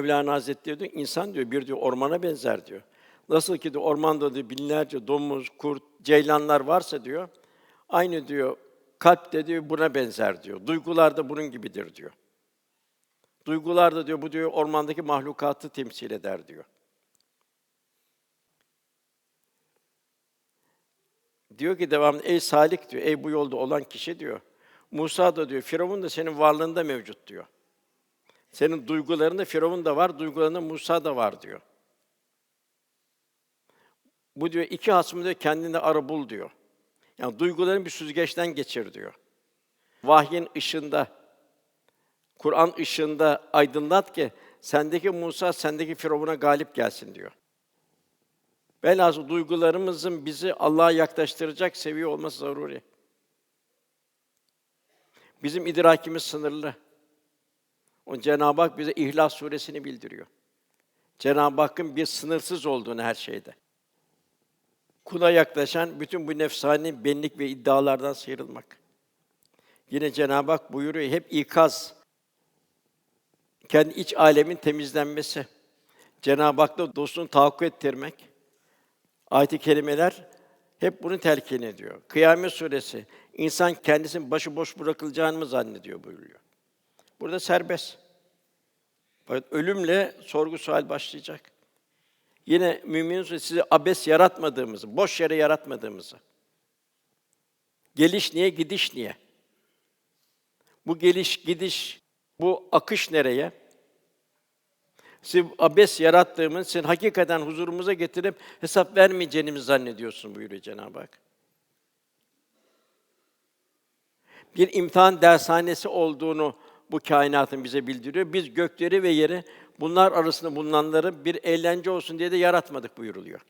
Mevlana Hazretleri diyor, insan diyor bir diyor ormana benzer diyor. Nasıl ki diyor ormanda diyor binlerce domuz, kurt, ceylanlar varsa diyor, aynı diyor kalp de diyor buna benzer diyor. Duygular da bunun gibidir diyor. Duygular da diyor bu diyor ormandaki mahlukatı temsil eder diyor. Diyor ki devamlı ey salik diyor, ey bu yolda olan kişi diyor. Musa da diyor, Firavun da senin varlığında mevcut diyor. Senin duygularında Firavun da var, duygularında Musa da var diyor. Bu diyor iki hasmı diyor kendinde ara bul diyor. Yani duyguların bir süzgeçten geçir diyor. Vahyin ışığında, Kur'an ışığında aydınlat ki sendeki Musa sendeki Firavun'a galip gelsin diyor. Velhâsıl duygularımızın bizi Allah'a yaklaştıracak seviye olması zaruri. Bizim idrakimiz sınırlı. O Cenab-ı Hak bize İhlas suresini bildiriyor. Cenab-ı Hakk'ın bir sınırsız olduğunu her şeyde. Kula yaklaşan bütün bu nefsani benlik ve iddialardan sıyrılmak. Yine Cenab-ı Hak buyuruyor hep ikaz. Kendi iç alemin temizlenmesi. Cenab-ı Hak'la dostluğunu tahakkuk ettirmek. Ayet-i kerimeler hep bunu telkin ediyor. Kıyamet suresi insan kendisini başıboş bırakılacağını mı zannediyor buyuruyor. Burada serbest. Fakat ölümle sorgu sual başlayacak. Yine mümin suresi sizi abes yaratmadığımızı, boş yere yaratmadığımızı. Geliş niye, gidiş niye? Bu geliş, gidiş, bu akış nereye? Sizi abes yarattığımız, sen hakikaten huzurumuza getirip hesap vermeyeceğini zannediyorsun buyuruyor Cenab-ı Hak. Bir imtihan dershanesi olduğunu bu kainatın bize bildiriyor. Biz gökleri ve yeri bunlar arasında bulunanları bir eğlence olsun diye de yaratmadık buyuruluyor.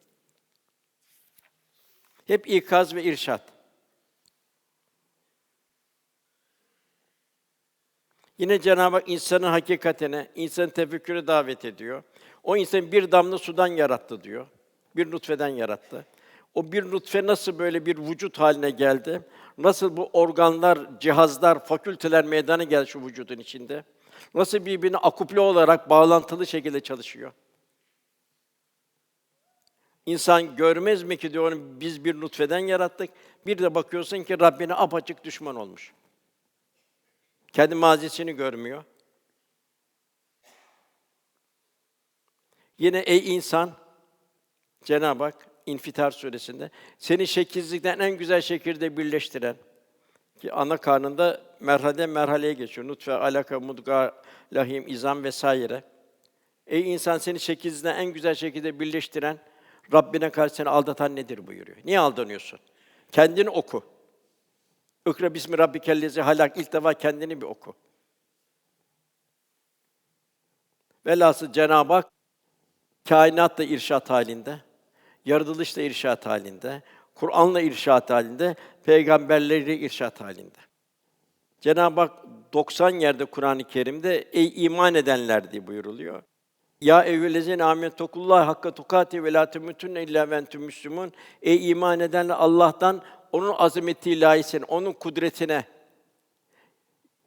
Hep ikaz ve irşat. Yine Cenab-ı Hak insanın hakikatine, insanın tefekküre davet ediyor. O insan bir damla sudan yarattı diyor. Bir nutfeden yarattı. O bir nutfe nasıl böyle bir vücut haline geldi? Nasıl bu organlar, cihazlar, fakülteler meydana geldi şu vücudun içinde? Nasıl birbirine akuple olarak bağlantılı şekilde çalışıyor? İnsan görmez mi ki diyor biz bir nutfeden yarattık. Bir de bakıyorsun ki Rabbine apaçık düşman olmuş. Kendi mazisini görmüyor. Yine ey insan Cenab-ı Hak İnfitar suresinde seni şekilsizlikten en güzel şekilde birleştiren ki ana karnında merhale merhaleye geçiyor. Nutfe, alaka, mudga, lahim, izam vesaire. Ey insan seni şekilsizlikten en güzel şekilde birleştiren Rabbine karşı seni aldatan nedir buyuruyor. Niye aldanıyorsun? Kendini oku. İkra bismi rabbikellezi halak ilk defa kendini bir oku. Velhasıl Cenab-ı Hak kainatla irşat halinde, yaratılışla irşat halinde, Kur'an'la irşat halinde, peygamberleriyle irşat halinde. Cenab-ı Hak 90 yerde Kur'an-ı Kerim'de ey iman edenler diye buyuruluyor. Ya eyyühellezine amentukullah hakka tukati ve la temutunne illa ve entum müslümun. Ey iman edenler Allah'tan onun azameti layısın, onun kudretine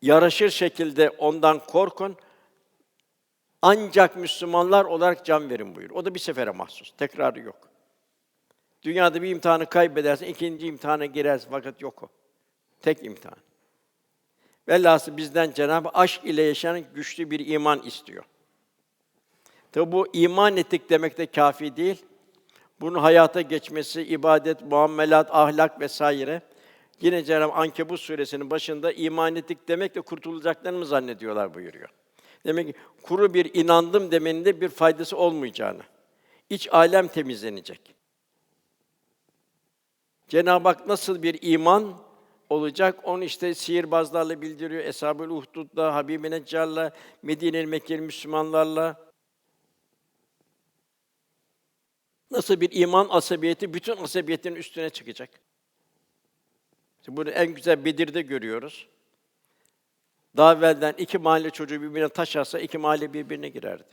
yaraşır şekilde ondan korkun. Ancak Müslümanlar olarak can verin buyur. O da bir sefere mahsus. Tekrarı yok. Dünyada bir imtihanı kaybedersin, ikinci imtihana girersin fakat yok o. Tek imtihan. Velhâsıl bizden Cenab-ı aşk ile yaşayan güçlü bir iman istiyor. Tabi bu iman ettik demek de kafi değil. Bunun hayata geçmesi, ibadet, muamelat, ahlak vesaire. Yine Cenab-ı Ankebut suresinin başında iman ettik demekle kurtulacaklarını mı zannediyorlar buyuruyor. Demek ki kuru bir inandım demenin de bir faydası olmayacağını. İç alem temizlenecek. Cenab-ı Hak nasıl bir iman olacak? Onu işte sihirbazlarla bildiriyor. Eshab-ül Uhdud'la, Habib-i Neccar'la, Medine'li Mekkeli Müslümanlarla. Nasıl bir iman asabiyeti bütün asabiyetin üstüne çıkacak. İşte bunu en güzel Bedir'de görüyoruz. Daha evvelden iki mahalle çocuğu birbirine taş atsa iki mahalle birbirine girerdi.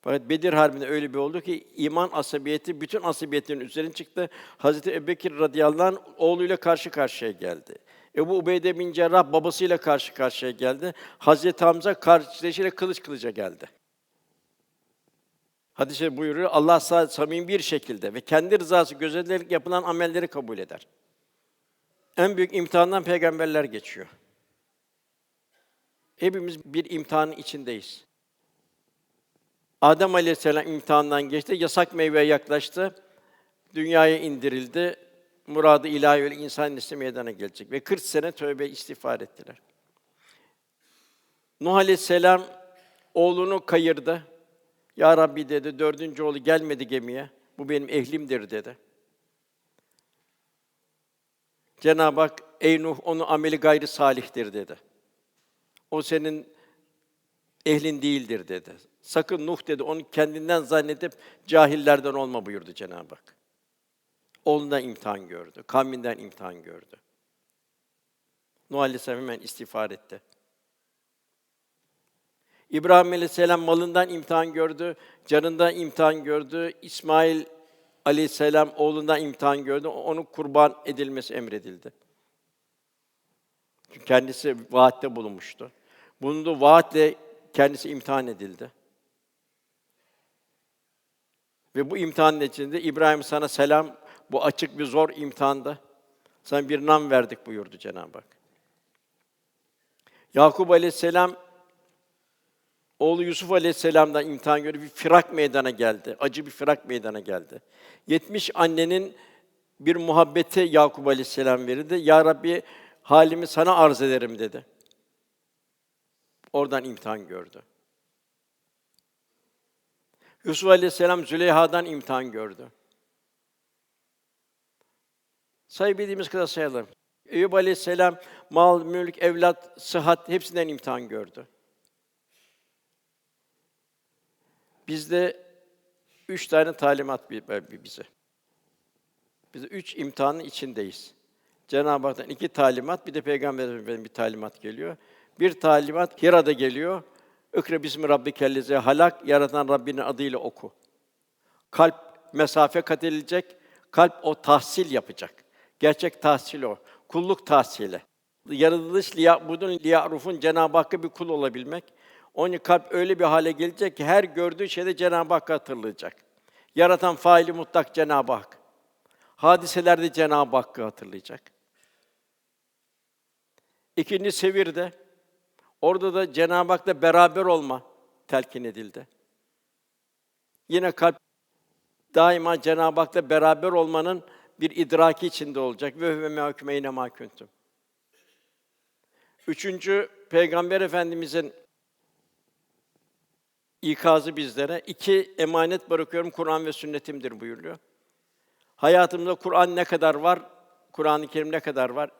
Fakat Bedir Harbi'nde öyle bir oldu ki iman asabiyeti bütün asabiyetlerin üzerine çıktı. Hazreti Ebubekir radıyallahu anh oğluyla karşı karşıya geldi. Ebu Ubeyde bin Cerrah babasıyla karşı karşıya geldi. Hazreti Hamza kardeşiyle kılıç kılıca geldi. Hadis-i buyuruyor, Allah sadece samimi bir şekilde ve kendi rızası gözetilerek yapılan amelleri kabul eder. En büyük imtihandan peygamberler geçiyor. Hepimiz bir imtihanın içindeyiz. Adem Aleyhisselam imtihandan geçti, yasak meyveye yaklaştı, dünyaya indirildi, muradı ilahi öyle insan nesli meydana gelecek ve 40 sene tövbe istiğfar ettiler. Nuh Aleyhisselam oğlunu kayırdı. Ya Rabbi dedi, dördüncü oğlu gelmedi gemiye. Bu benim ehlimdir dedi. Cenab-ı Hak, ey Nuh, onu ameli gayri salihtir dedi. O senin ehlin değildir dedi. Sakın Nuh dedi, onu kendinden zannedip cahillerden olma buyurdu Cenab-ı Hak. Oğlundan imtihan gördü, kavminden imtihan gördü. Nuh Aleyhisselam hemen istiğfar etti. İbrahim Aleyhisselam malından imtihan gördü, canından imtihan gördü. İsmail Aleyhisselam oğlundan imtihan gördü. Onun kurban edilmesi emredildi. Çünkü kendisi vaatte bulunmuştu. Bulunduğu vaatle kendisi imtihan edildi. Ve bu imtihan neticesinde İbrahim sana selam, bu açık bir zor imtihanda. Sana bir nam verdik buyurdu Cenab-ı Hak. Yakup Aleyhisselam Oğlu Yusuf Aleyhisselam'dan imtihan göre bir firak meydana geldi. Acı bir firak meydana geldi. 70 annenin bir muhabbeti Yakup Aleyhisselam verildi. Ya Rabbi halimi sana arz ederim dedi. Oradan imtihan gördü. Yusuf Aleyhisselam Züleyha'dan imtihan gördü. Sayabildiğimiz kadar sayalım. Eyüp Aleyhisselam mal, mülk, evlat, sıhhat hepsinden imtihan gördü. Bizde üç tane talimat bize. Biz üç imtihanın içindeyiz. Cenab-ı Hak'tan iki talimat, bir de Peygamber bir talimat geliyor. Bir talimat Hira'da geliyor. Ikre bismi rabbikellezi halak, yaratan Rabbinin adıyla oku. Kalp mesafe kat edilecek, kalp o tahsil yapacak. Gerçek tahsil o. Kulluk tahsili. Yaratılış liyabudun liyarufun Cenab-ı Hakk'a bir kul olabilmek. Onun kalp öyle bir hale gelecek ki her gördüğü şeyde Cenab-ı Hakk'ı hatırlayacak. Yaratan faili mutlak Cenab-ı Hak. Hadiselerde Cenab-ı Hakk'ı hatırlayacak. İkinci sevirde orada da Cenab-ı Hak'la beraber olma telkin edildi. Yine kalp daima Cenab-ı Hak'la beraber olmanın bir idraki içinde olacak. Ve ve mehkûmeyne mâ kuntum. Üçüncü Peygamber Efendimizin ikazı bizlere. iki emanet bırakıyorum Kur'an ve sünnetimdir buyuruyor. Hayatımızda Kur'an ne kadar var? Kur'an-ı Kerim ne kadar var?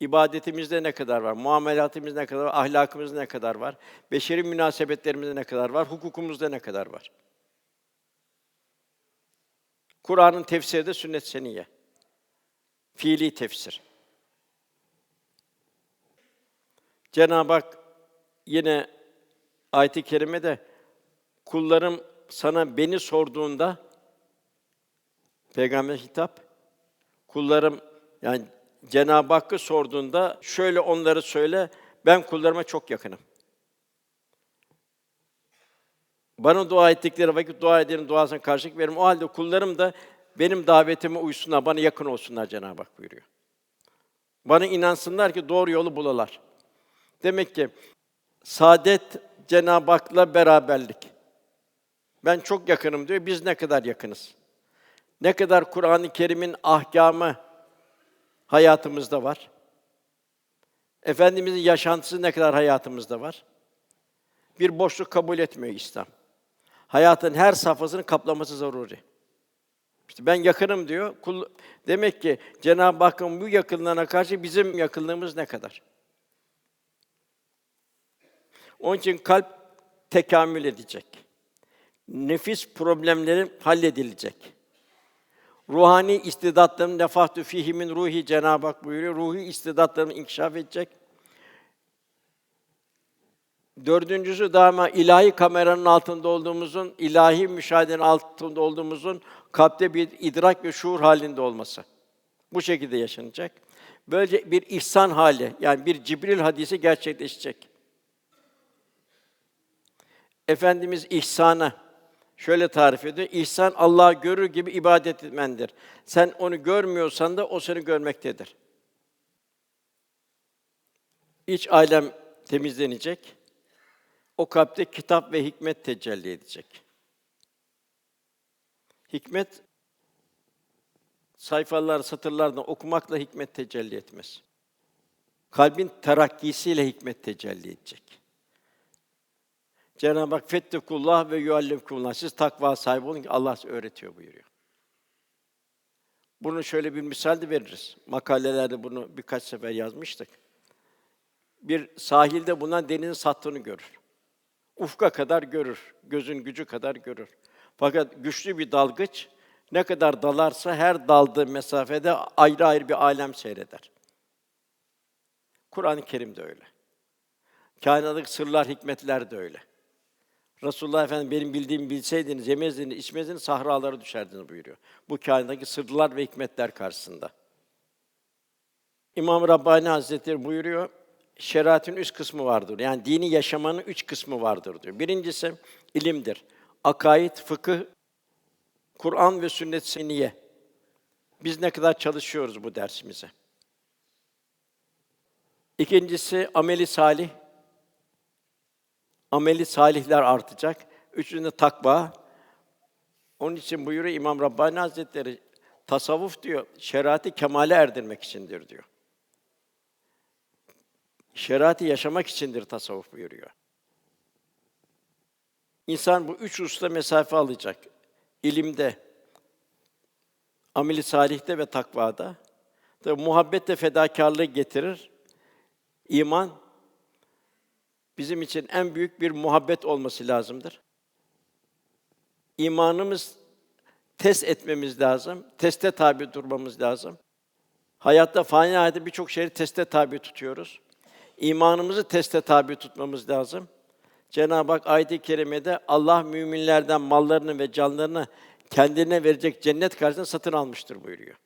İbadetimizde ne kadar var? Muamelatımız ne kadar var? Ahlakımız ne kadar var? Beşeri münasebetlerimizde ne kadar var? Hukukumuzda ne kadar var? Kur'an'ın tefsiri de sünnet seniyye. Fiili tefsir. Cenab-ı Hak yine ayet-i kerimede kullarım sana beni sorduğunda peygamber hitap kullarım yani Cenab-ı Hakk'ı sorduğunda şöyle onları söyle ben kullarıma çok yakınım. Bana dua ettikleri vakit dua ederim, duasına karşılık veririm. O halde kullarım da benim davetime uysunlar, bana yakın olsunlar Cenab-ı Hak buyuruyor. Bana inansınlar ki doğru yolu bulalar. Demek ki saadet Cenab-ı Hak'la beraberlik. Ben çok yakınım diyor. Biz ne kadar yakınız? Ne kadar Kur'an-ı Kerim'in ahkamı hayatımızda var? Efendimizin yaşantısı ne kadar hayatımızda var? Bir boşluk kabul etmiyor İslam. Hayatın her safhasını kaplaması zaruri. İşte ben yakınım diyor. Kul, demek ki Cenab-ı Hakk'ın bu yakınlığına karşı bizim yakınlığımız ne kadar? Onun için kalp tekamül edecek. Nefis problemleri halledilecek. Ruhani istidatların nefahtü fihi min ruhi Cenab-ı Hak buyuruyor. Ruhi istidatların inkişaf edecek. Dördüncüsü daima ilahi kameranın altında olduğumuzun, ilahi müşahedenin altında olduğumuzun kalpte bir idrak ve şuur halinde olması. Bu şekilde yaşanacak. Böylece bir ihsan hali, yani bir Cibril hadisi gerçekleşecek. Efendimiz ihsana, Şöyle tarif ediyor. İhsan Allah'ı görür gibi ibadet etmendir. Sen onu görmüyorsan da o seni görmektedir. İç alem temizlenecek. O kalpte kitap ve hikmet tecelli edecek. Hikmet sayfalar, satırlardan okumakla hikmet tecelli etmez. Kalbin terakkisiyle hikmet tecelli edecek. Cenab-ı Hak fettekullah ve yuallimkumullah. Siz takva sahibi olun ki Allah öğretiyor buyuruyor. Bunu şöyle bir misal de veririz. Makalelerde bunu birkaç sefer yazmıştık. Bir sahilde bulunan denizin sattığını görür. Ufka kadar görür, gözün gücü kadar görür. Fakat güçlü bir dalgıç ne kadar dalarsa her daldığı mesafede ayrı ayrı bir alem seyreder. Kur'an-ı Kerim de öyle. Kainattaki sırlar, hikmetler de öyle. Resulullah Efendimiz benim bildiğimi bilseydiniz, yemezdiniz, içmezdiniz, sahralara düşerdiniz buyuruyor. Bu kainattaki sırlar ve hikmetler karşısında. İmam Rabbani Hazretleri buyuruyor, şeriatın üç kısmı vardır. Yani dini yaşamanın üç kısmı vardır diyor. Birincisi ilimdir. Akaid, fıkıh, Kur'an ve sünnet seniye. Biz ne kadar çalışıyoruz bu dersimize. İkincisi ameli salih. Ameli salihler artacak. Üçüncüsü takva. Onun için buyuruyor İmam Rabbani Hazretleri tasavvuf diyor şeriatı kemale erdirmek içindir diyor. Şeriatı yaşamak içindir tasavvuf buyuruyor. İnsan bu üç usta mesafe alacak. İlimde, ameli salihte ve takvada. Tabi muhabbet de fedakarlığı getirir. İman bizim için en büyük bir muhabbet olması lazımdır. İmanımız test etmemiz lazım. Teste tabi durmamız lazım. Hayatta fani hayatta birçok şeyi teste tabi tutuyoruz. İmanımızı teste tabi tutmamız lazım. Cenab-ı Hak ayet-i kerimede Allah müminlerden mallarını ve canlarını kendine verecek cennet karşısında satın almıştır buyuruyor.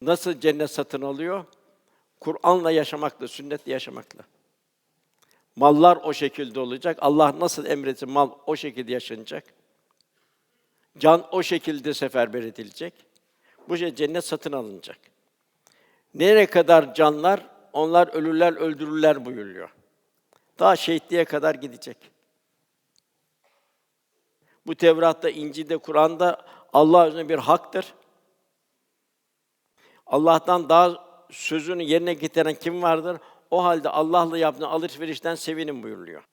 Nasıl cennet satın alıyor? Kur'an'la yaşamakla, sünnetle yaşamakla. Mallar o şekilde olacak. Allah nasıl emretti mal o şekilde yaşanacak. Can o şekilde seferber edilecek. Bu şey cennet satın alınacak. Nereye kadar canlar? Onlar ölürler, öldürürler buyuruyor. Daha şehitliğe kadar gidecek. Bu Tevrat'ta, İncil'de, Kur'an'da Allah üzerine bir haktır. Allah'tan daha sözünü yerine getiren kim vardır? O halde Allah'la yaptığın alışverişten sevinin buyuruluyor.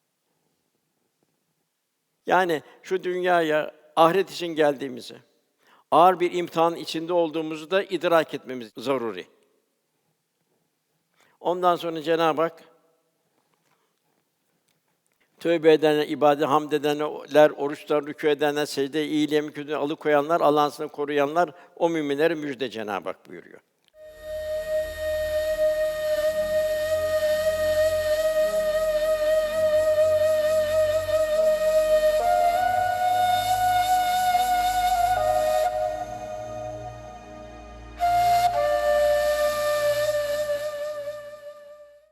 Yani şu dünyaya ahiret için geldiğimizi, ağır bir imtihan içinde olduğumuzu da idrak etmemiz zaruri. Ondan sonra Cenab-ı Hak tövbe edenler, ibadet, hamd edenler, oruçlar, rükû edenler, secde, iyiliğe, müküdüğü alıkoyanlar, Allah'ın koruyanlar, o müminlere müjde Cenab-ı Hak buyuruyor.